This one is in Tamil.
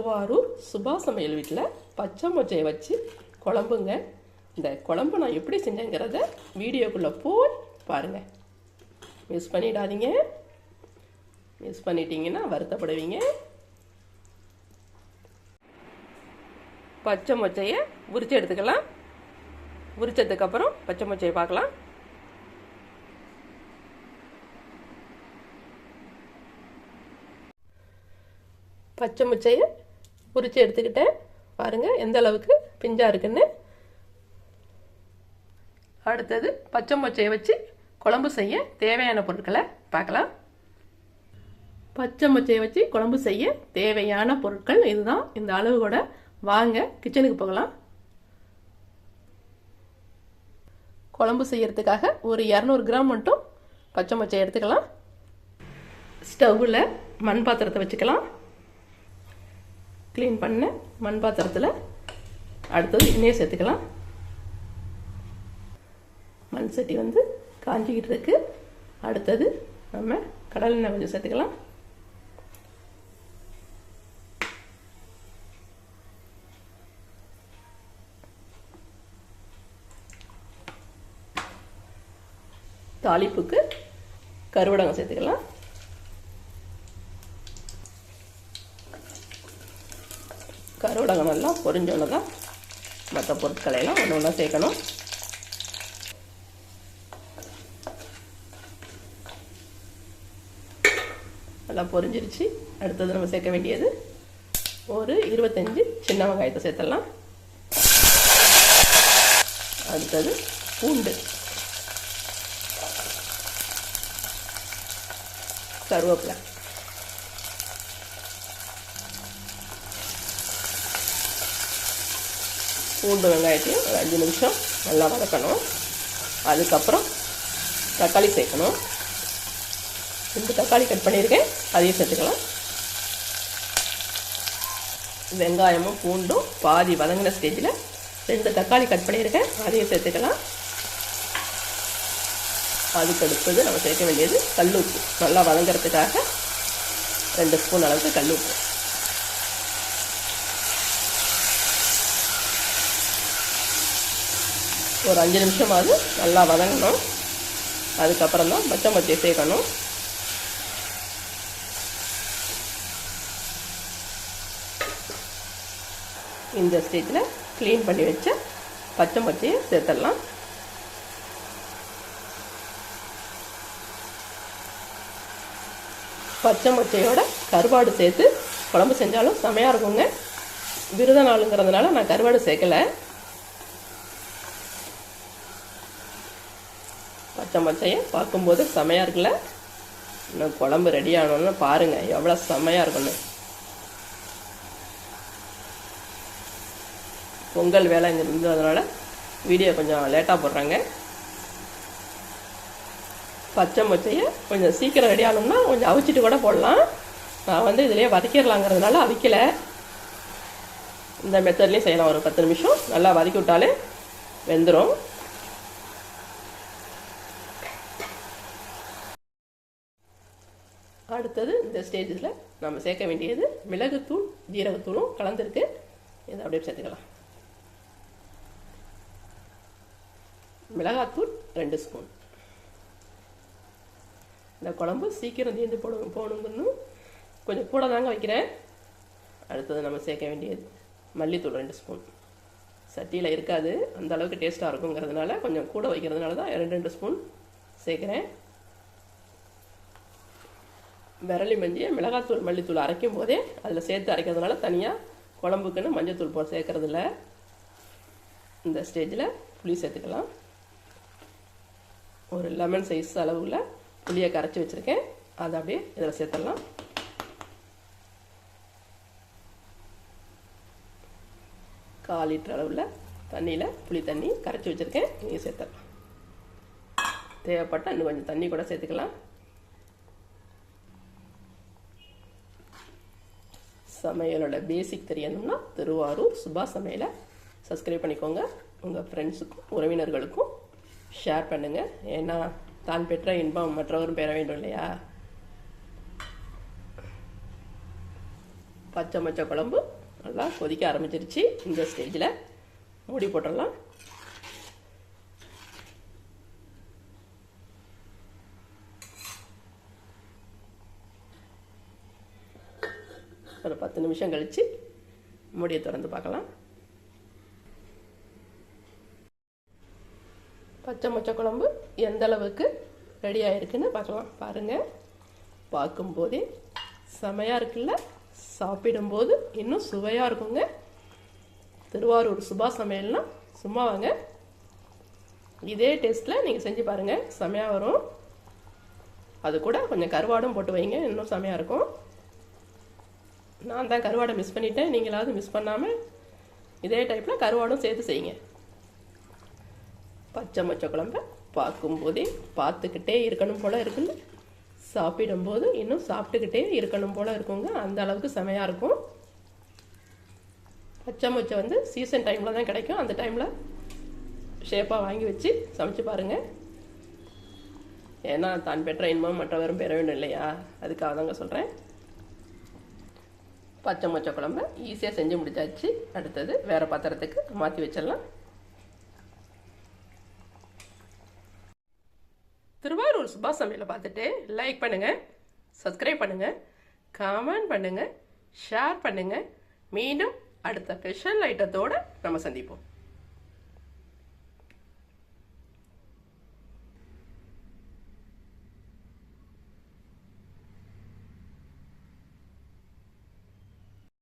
திருவாரூர் சுபா சமையல் வீட்டில் பச்சை மொச்சையை வச்சு குழம்புங்க. இந்த குழம்பு நான் எப்படி செஞ்சேங்கிறத வீடியோக்குள்ளே போய் பாருங்கள் மிஸ் பண்ணிடாதீங்க. மிஸ் பண்ணிட்டீங்கன்னா வருத்தப்படுவீங்க. பச்சை மொச்சையை உரிச்சு எடுத்துக்கலாம். உரிச்சதுக்கப்புறம் பச்சை மொச்சையை பார்க்கலாம். பச்சை முச்சையை உரித்து எடுத்துக்கிட்டேன் பாருங்கள் எந்த அளவுக்கு பிஞ்சாக இருக்குன்னு. அடுத்தது பச்சை மொச்சையை வச்சு குழம்பு செய்ய தேவையான பொருட்களை பார்க்கலாம். பச்சை மொச்சையை வச்சு குழம்பு செய்ய தேவையான பொருட்கள் இதுதான். இந்த அளவு கூட வாங்க கிச்சனுக்கு போகலாம். குழம்பு செய்யறதுக்காக ஒரு இரநூறு கிராம் மட்டும் பச்சை மொச்சை எடுத்துக்கலாம். ஸ்டவ்வில் மண் பாத்திரத்தை வச்சுக்கலாம். க்ளீன் பண்ண. மண் பாத்திரத்தில் அடுத்தது எண்ணெயை சேர்த்துக்கலாம். மண் சட்டி வந்து காஞ்சிக்கிட்டு இருக்கு. அடுத்தது நம்ம கடல் எண்ணெய் கொஞ்சம் சேர்த்துக்கலாம். தாளிப்புக்கு கருவடகம் சேர்த்துக்கலாம் கருவடகம் நல்லா பொரிஞ்சோன்னு தான். மற்ற பொருட்களையெல்லாம் ஒன்று ஒன்றா சேர்க்கணும். நல்லா பொரிஞ்சிருச்சு. அடுத்தது நம்ம சேர்க்க வேண்டியது ஒரு இருபத்தஞ்சி சின்ன வெங்காயத்தை சேர்த்துடலாம். அடுத்தது பூண்டு. கருவேப்பிலை. பூண்டு வெங்காயத்தையும் ஒரு அஞ்சு நிமிஷம் நல்லா வதக்கணும். அதுக்கப்புறம் தக்காளி சேர்க்கணும். ரெண்டு தக்காளி கட் பண்ணியிருக்கேன். அதையும் சேர்த்துக்கலாம். வெங்காயமும் பூண்டும் பாதி வதங்கின ஸ்டேஜில் ரெண்டு தக்காளி கட் பண்ணியிருக்கேன். அதையும் சேர்த்துக்கலாம். அதுக்கடுத்தது நம்ம சேர்க்க வேண்டியது கல்லுப்பு. நல்லா வதங்கிறதுக்காக ரெண்டு ஸ்பூன் அளவுக்கு கல்லுப்பு. ஒரு அஞ்சு நிமிஷமாவது நல்லா வதங்கணும். அதுக்கப்புறம் தான் பச்சை மொச்சை சேர்க்கணும். இந்த ஸ்டேஜில் க்ளீன் பண்ணி வச்ச பச்சை மொச்சையை சேர்த்துடலாம். பச்சை மொச்சையோட கருவாடு சேர்த்து குழம்பு செஞ்சாலும் செமையாக இருக்குங்க. விருத நாளுங்கிறதுனால நான் கருவாடு சேர்க்கலை. பச்சை மொச்சையை பார்க்கும்போது செமையாக இருக்குல்ல? இன்னும் குழம்பு ரெடி ஆகணும்னு பாருங்கள் எவ்வளோ செமையாக இருக்குன்னு பொங்கல் வேலை இங்கே இருந்ததுனால வீடியோ கொஞ்சம் லேட்டாக போடுறாங்க. பச்சை மொச்சையை கொஞ்சம் சீக்கிரம் ரெடி ஆகணும்னா கொஞ்சம் அவிச்சிட்டு கூட போடலாம். நான் வந்து இதிலேயே வதக்கிடலாங்கிறதுனால அவிக்கலை. இந்த மெத்தட்லேயும் செய்யலாம். ஒரு பத்து நிமிஷம் நல்லா வதக்கி விட்டாலே வெந்துடும் அடுத்தது இந்த ஸ்டேஜில் நம்ம சேர்க்க வேண்டியது மிளகுத்தூள் ஜீரகத்தூளும் கலந்துருக்கு. இதை அப்படியே சேர்த்துக்கலாம். மிளகாத்தூள் ரெண்டு ஸ்பூன். இந்த குழம்பு சீக்கிரம் தீர்ந்து போடு போகணுங்கன்னு கொஞ்சம் கூட தாங்க வைக்கிறேன். அடுத்தது நம்ம சேர்க்க வேண்டியது மல்லித்தூள் ரெண்டு ஸ்பூன். சட்டியில் இருக்காது அந்த அளவுக்கு டேஸ்ட்டாக இருக்குங்கிறதுனால கொஞ்சம் கூட வைக்கிறதுனால தான் ரெண்டு ரெண்டு ஸ்பூன் சேர்க்குறேன். விரலி மஞ்சியை மிளகாத்தூள் மல்லித்தூள் அரைக்கும் போதே அதில் சேர்த்து அரைக்கிறதுனால தனியாக குழம்புக்குன்னு மஞ்சத்தூள் போட்டு சேர்க்கறதில்ல. இந்த ஸ்டேஜில் புளி சேர்த்துக்கலாம். ஒரு லெமன் சைஸ் அளவில் புளியை கரைச்சி வச்சுருக்கேன். அதை அப்படியே இதில் சேர்த்துடலாம். கால் லிட்டர் அளவில் தண்ணியில் புளி தண்ணி கரைச்சி வச்சுருக்கேன். இங்கே சேர்த்துடலாம். தேவைப்பட்டால் இன்னும் கொஞ்சம் தண்ணி கூட சேர்த்துக்கலாம். சமையலோட பேசிக் தெரியணும்னா திருவாரூர் சுபா சமையலை சப்ஸ்கிரைப் பண்ணிக்கோங்க. உங்கள் ஃப்ரெண்ட்ஸுக்கும் உறவினர்களுக்கும் ஷேர் பண்ணுங்கள் ஏன்னா தான் பெற்ற இன்பம் மற்றவரும் பெற வேண்டும் இல்லையா? பச்சை மச்ச குழம்பு நல்லா கொதிக்க ஆரம்பிச்சிருச்சு. இந்த ஸ்டேஜில் மூடி போட்டுடலாம் ஒரு பத்து நிமிஷம் கழித்து மூடியை திறந்து பார்க்கலாம். பச்சை மொச்சை குழம்பு எந்த அளவுக்கு ரெடி ஆயிருக்குன்னு பார்க்கலாம். பாருங்கள் பார்க்கும்போதே செமையாக இருக்குல்ல? சாப்பிடும்போது இன்னும் சுவையாக இருக்குங்க. திருவாரூர் சுபா சமையல்னா சும்மா வாங்க. இதே டேஸ்ட்டில் நீங்கள் செஞ்சு பாருங்கள் செமையாக வரும். அது கூட கொஞ்சம் கருவாடும் போட்டு வைங்க இன்னும் செமையாக இருக்கும். நான் தான் கருவாடை மிஸ் பண்ணிட்டேன். நீங்களாவது மிஸ் பண்ணாமல் இதே டைப்பில் கருவாடும் சேர்த்து செய்யுங்க. பச்சை மொச்சை குழம்ப பார்க்கும்போதே பார்த்துக்கிட்டே இருக்கணும் போல் இருக்குல்ல சாப்பிடும்போது இன்னும் சாப்பிட்டுக்கிட்டே இருக்கணும் போல் இருக்குங்க. அந்த அளவுக்கு செமையாக இருக்கும். பச்சை மொச்சை வந்து சீசன் டைமில் தான் கிடைக்கும். அந்த டைமில் ஷேப்பாக வாங்கி வச்சு சமைச்சு பாருங்கள் ஏன்னா தான் பெற்ற இன்பம் மற்றவரும் பெற வேண்டும் இல்லையா அதுக்காக தாங்க சொல்கிறேன் பச்சை மொச்சை குழம்பு ஈஸியாக செஞ்சு முடிச்சாச்சு. அடுத்தது வேறு பாத்திரத்துக்கு மாற்றி வச்சிடலாம். திருவாரூர் சுபா சமையலை பார்த்துட்டு லைக் பண்ணுங்கள் சப்ஸ்கிரைப் பண்ணுங்கள் கமெண்ட் பண்ணுங்கள் ஷேர் பண்ணுங்கள் மீண்டும் அடுத்த ஸ்பெஷல் ஐட்டத்தோடு நம்ம சந்திப்போம்.